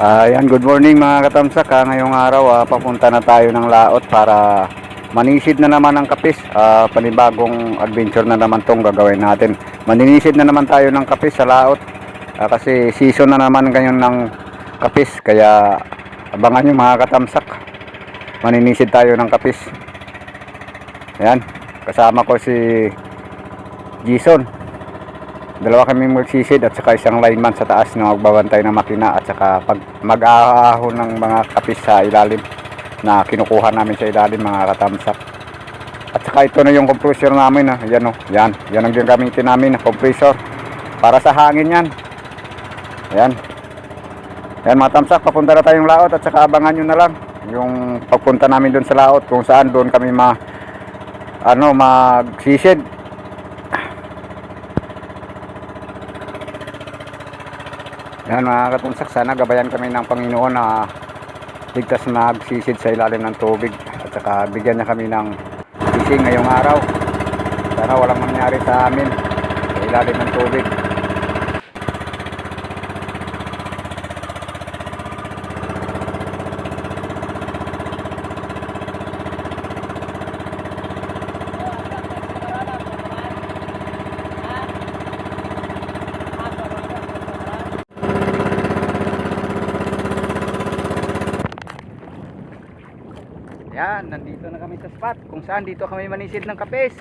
Ayan, good morning mga katamsak. Ah, ngayong araw, ah, papunta na tayo ng laot para manisid na naman ang kapis. Ah, panibagong adventure na naman tong gagawin natin. Maninisid na naman tayo ng kapis sa laot. Ah, kasi season na naman ngayon ng kapis. Kaya abangan nyo mga katamsak. Maninisid tayo ng kapis. Ayan, kasama ko si Jason. Dalawa kami magsisid at saka isang lineman sa taas na magbabantay ng makina at saka pag mag-aahon ng mga kapis sa ilalim na kinukuha namin sa ilalim mga katamsak. At saka ito na yung compressor namin ha. Yan o. Yan. Yan ang gagamitin namin na compressor. Para sa hangin yan. Yan. Yan mga tamsak. Papunta na tayong laot at saka abangan nyo na lang. Yung pagpunta namin doon sa laot kung saan doon kami ma ano magsisid Yan mga katumsak, sana gabayan kami ng Panginoon na ligtas na magsisid sa ilalim ng tubig at saka bigyan niya kami ng gising ngayong araw. Sana walang mangyari sa amin sa ilalim ng tubig. Yan, nandito na kami sa spot kung saan dito kami manisid ng kapis.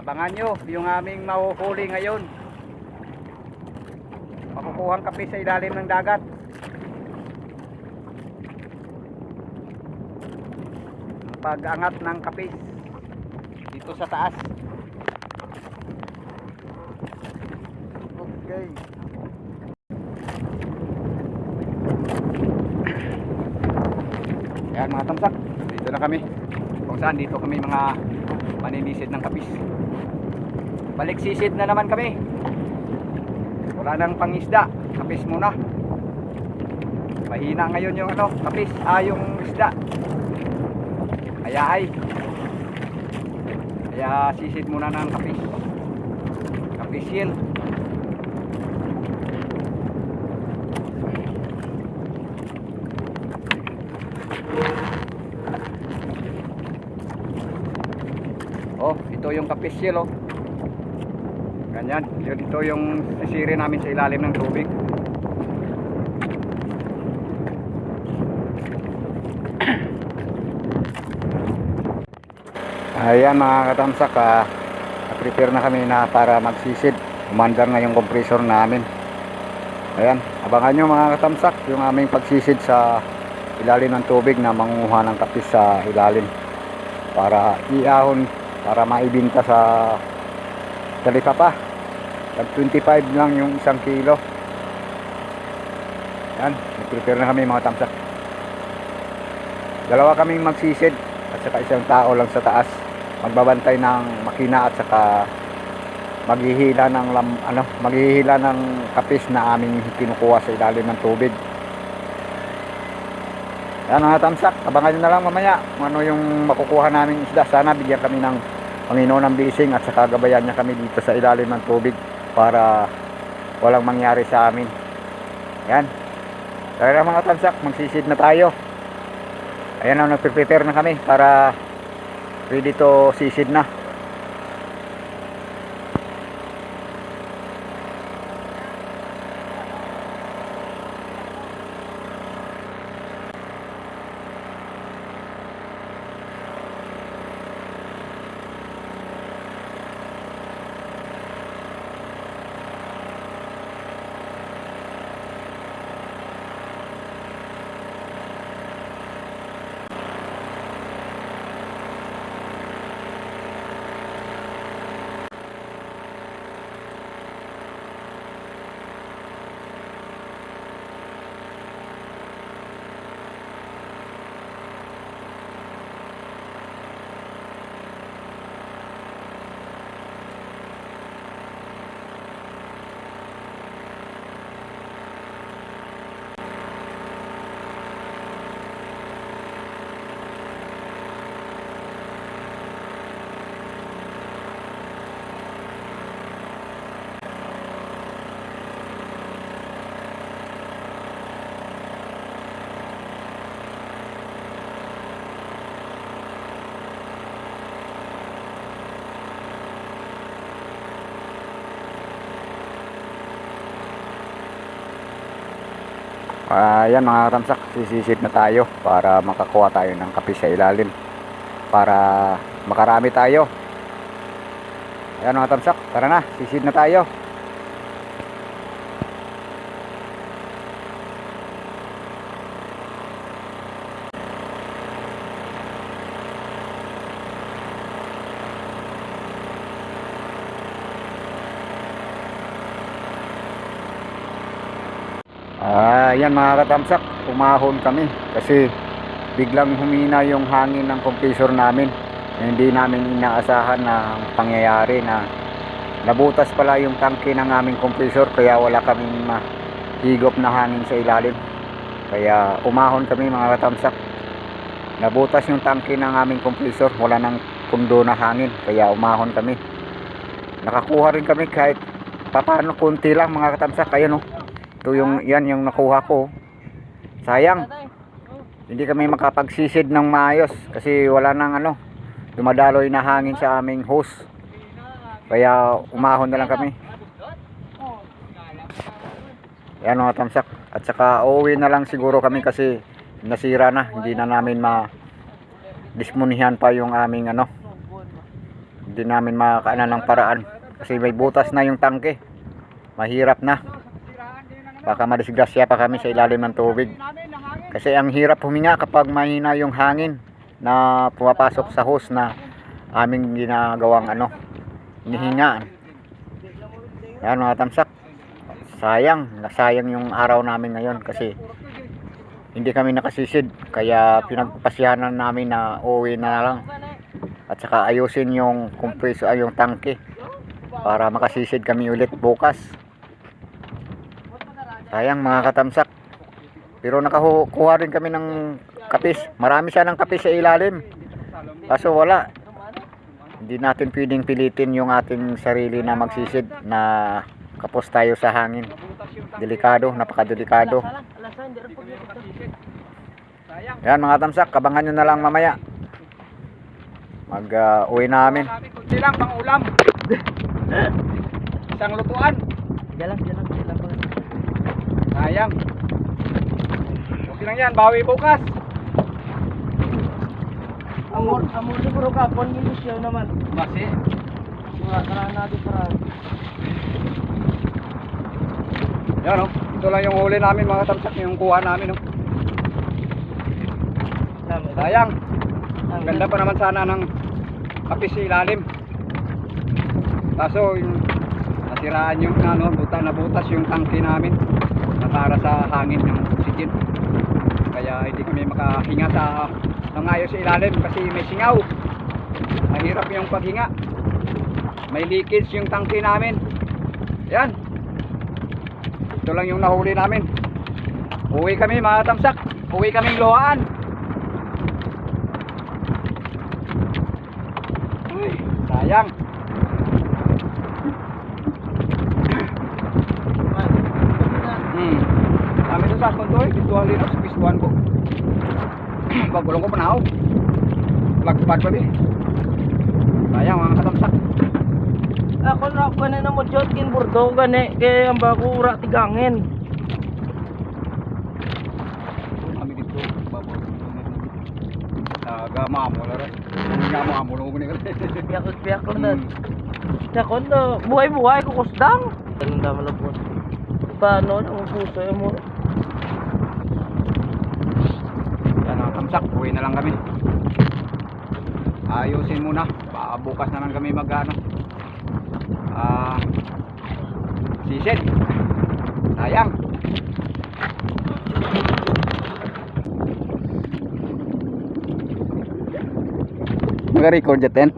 Abangan nyo yung aming mahuhuli ngayon. Makukuhang kapis sa ilalim ng dagat. Pag-angat ng kapis dito sa taas. Okay. Ayan mga tamsak, dito na kami. Kung saan dito kami mga maninisid ng kapis. Balik sisid na naman kami. Wala nang pangisda, kapis muna. Mahina ngayon yung ano, kapis, ah yung isda. Kaya ay. Kaya sisid muna ng kapis. Kapis yun. Oh, yung kapisyel oh. Ganyan. Yun, ito yung sisiri namin sa ilalim ng tubig. Ayan mga katamsak, ah, prepare na kami na para magsisid. Umandar na yung compressor namin. Ayan, abangan nyo mga katamsak yung aming pagsisid sa ilalim ng tubig na manguha ng kapis sa ilalim para iahon para maibinta sa Talipapa tag 25 lang yung isang kilo. Yan prepare na kami mga tamsak. Dalawa kaming magsisid at saka isang tao lang sa taas. Magbabantay ng makina at saka maghihila ng lam, ano maghihila ng kapis na aming kinukuha sa ilalim ng tubig. Yan mga tamsak, abangan nyo na lang mamaya ano yung makukuha namin isda. Sana bigyan kami ng Panginoon ng bising at saka gabayan niya kami dito sa ilalim ng tubig para walang mangyari sa amin. Yan. Tara mga tamsak, magsisid na tayo. Ayan na, nagpe-prepare na kami para ready to sisid na. Ayan mga katamsak, sisisid na tayo para makakuha tayo ng kape sa ilalim. Para makarami tayo. Ayan mga katamsak, tara na, sisid na tayo. Ah, yan mga katamsak, umahon kami kasi biglang humina yung hangin ng compressor namin. Hindi namin inaasahan na pangyayari na nabutas pala yung tangke ng aming compressor kaya wala kaming mahigop na hangin sa ilalim. Kaya umahon kami mga katamsak. Nabutas yung tangke ng aming compressor, wala nang pundo na hangin kaya umahon kami. Nakakuha rin kami kahit papano kunti lang mga katamsak, ayun oh. Ito yung yan yung nakuha ko. Sayang. Hindi kami makapagsisid ng maayos kasi wala nang ano, dumadaloy na hangin sa aming hose. Kaya umahon na lang kami. Yan mga tamsak. At saka uuwi na lang siguro kami kasi nasira na. Hindi na namin ma dismunihan pa yung aming ano. Hindi namin makaanan ng paraan. Kasi may butas na yung tangke. Mahirap na baka madisgrasya pa kami sa ilalim ng tubig. Kasi ang hirap huminga kapag mahina yung hangin na pumapasok sa hose na aming ginagawang ano hinihinga yan mga tamsak. Sayang nasayang yung araw namin ngayon kasi hindi kami nakasisid. Kaya pinagpasyahan namin na uwi na lang. At saka ayusin yung compressor ay yung tangke para makasisid kami ulit bukas Sayang mga katamsak. Pero nakakuha rin kami ng kapis. Marami siya ng kapis sa ilalim. Kaso wala. Hindi natin pwedeng pilitin yung ating sarili na magsisid na kapos tayo sa hangin. Delikado, napakadelikado. Yan mga tamsak, kabangan nyo na lang mamaya. Mag uh, uwi namin. Kunti lang pang ulam. Isang lutuan. Jalan, jalan, jalan. Sayang. Okay lang yan, bawi bukas. Amor, amor siguro ka, pon siya naman. Basi. Wala ka na natin para. Yan oh. Ito lang yung huli namin mga tamsak, yung kuha namin oh. Tama. Sayang. Ang ganda pa naman sana ng kapis ilalim. Kaso yung nasiraan yung ano, buta na butas yung tangke namin na para sa hangin ng oxygen. Kaya hindi kami makahinga sa ng ayos sa ilalim kasi may singaw. Mahirap yung paghinga. May leakage yung tangke namin. Yan. Ito lang yung nahuli namin. Uwi kami mga tamsak. Uwi kaming luhaan. Uy, sayang. Bisuan ko. Pagulong ko panaw. Lagpad pa eh. Sayang mga katamsak. Ako na ako na mo jot kin burdo gani kay ang bago ura tigangin. Kami dito. Naga mamo la rin. Nga mamo na ko ni Piyakot piyakot na. Sakon na buhay buhay ko kusdang. Ang dami lang po. Paano ang puso mo? Kamsak, uwi na lang kami. Ayusin muna. Baka bukas na lang kami mag ano. Ah, sisid. Sayang. Naka-record dyan.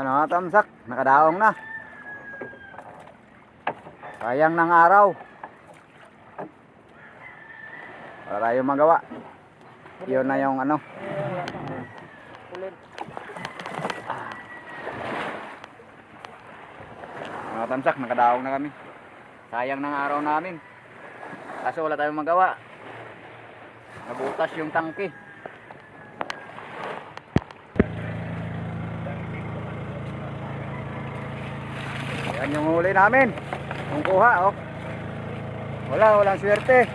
Ano, tamsak, nakadaong na. Sayang ng araw. Wala tayong magawa. Yun na yung ano. Mga tamsak, nakadaong na kami. Sayang ng araw namin. Kaso wala tayong magawa. Nabutas yung tangke. Yan yung huli namin. Yung kuha, oh. Wala, walang swerte.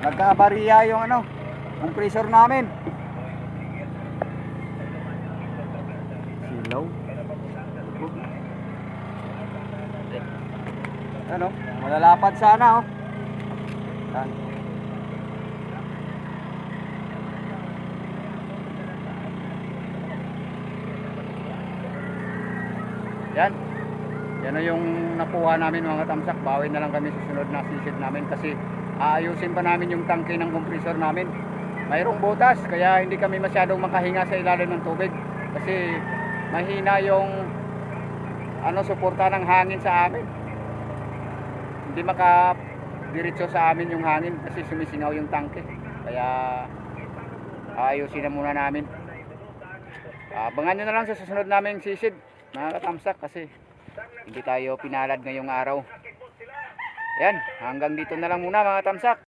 Nagkabariya yung ano, compressor namin. Silaw. Ano? Malalapad sana oh. Yan. Yan. Yan na yung nakuha namin mga tamsak. Bawi na lang kami sa sunod na sisid namin kasi aayusin pa namin yung tangke ng compressor namin. Mayroong butas kaya hindi kami masyadong makahinga sa ilalim ng tubig kasi mahina yung ano suporta ng hangin sa amin. Hindi maka diretso sa amin yung hangin kasi sumisingaw yung tangke. Kaya aayusin na muna namin. Abangan nyo na lang sa susunod naming sisid mga katamsak kasi hindi tayo pinalad ngayong araw. Yan, hanggang dito na lang muna mga tamsak.